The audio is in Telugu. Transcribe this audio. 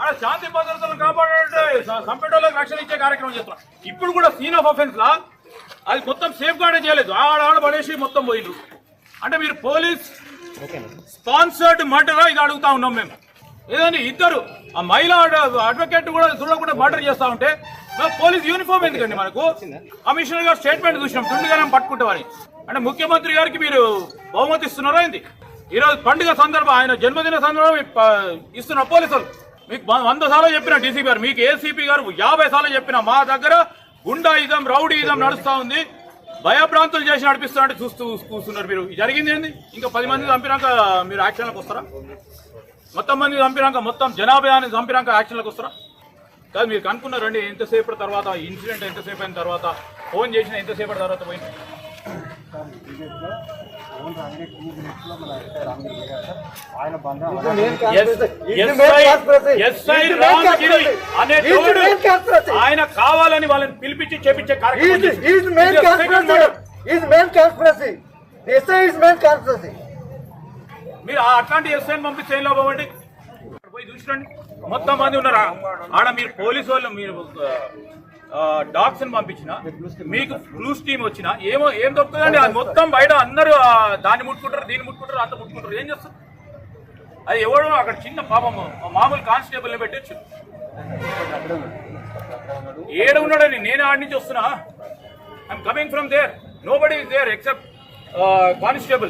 ఆడ శాంతి భద్రతలు కాపాడే కంప్యూటర్లకు రక్షణ ఇచ్చే కార్యక్రమం చేస్తున్నాం. ఇప్పుడు కూడా సీన్ ఆఫ్ అఫెన్స్ లా? అది మొత్తం సేఫ్ గార్డే చేయలేదు. ఆడ ఆడ పడేసి మొత్తం పోయిండ్రు అంటే మీరు పోలీస్ స్పాన్సర్డ్ మర్డర్ ఇది అడుగుతా ఉన్నాం మేము. ఏదండి ఇద్దరు. ఆ మహిళా అడ్వకేట్ కూడా చూడకుండా మర్డర్ చేస్తా ఉంటే పోలీస్ యూనిఫామ్ ఎందుకండి మనకు? కమిషనర్ గారు స్టేట్మెంట్ చూసినాం. తుండిగానం పట్టుకుంటామని. అంటే ముఖ్యమంత్రి గారికి మీరు బహుమతి ఇస్తున్నారా ఏంది? ఈరోజు పండుగ సందర్భం ఆయన జన్మదిన సందర్భం ఇస్తున్న పోలీసులు. మీకు వంద సార్లు చెప్పిన డీసీపీ గారు మీకు ఏసీపీ గారు యాభై సార్లు చెప్పిన మా దగ్గర గుండాయిజం రౌడీయిజం నడుస్తా ఉంది. భయభ్రాంతులు చేసి నడిపిస్తున్నట్టు చూస్తూ కూర్చున్నారు మీరు. జరిగింది ఏంది? ఇంకా పది మంది చంపినాక మీరు యాక్షన్లకు వస్తారా? మొత్తం మంది చంపినాక మొత్తం జనాభాని చంపినాక యాక్షన్లకు వస్తారా? కాదు మీరు కనుక్కున్నారండి ఎంతసేపటి తర్వాత ఇన్సిడెంట్ ఎంతసేపు అయిన తర్వాత ఫోన్ చేసిన ఎంతసేపటి తర్వాత పోయింది? ఓన్ రాంగే టూ మినిట్స్లో మన ఎస్ఐ రాంగిరి దిగారు సార్. ఆయన బంధం కావాలని వాళ్ళని పిలిపించి చేపించే కార్యక్రమం మీరు ఆ అట్లాంటి ఎస్ఐని పంపించి ఏం లాభం అండి? పోయి చూసిరండి. మొత్తం మంది ఉన్నారా? ఆడ మీరు పోలీసు వాళ్ళు మీరు డాగ్స్ని పంపించిన. మీకు బ్లూస్ టీమ్ వచ్చిన ఏమో ఏం దొరుకుతుందండి? అది మొత్తం బయట అందరూ దాన్ని ముట్టుకుంటారు దీన్ని ముట్టుకుంటారు అంత ముట్టుకుంటారు. ఏం చేస్తారు? అది ఎవడో అక్కడ చిన్న పాపం మామూలు కానిస్టేబుల్ పెట్టచ్చు. ఏడ ఉన్నాడని నేను ఆడి నుంచి వస్తున్నా. I'm coming from there nobody is there except constable.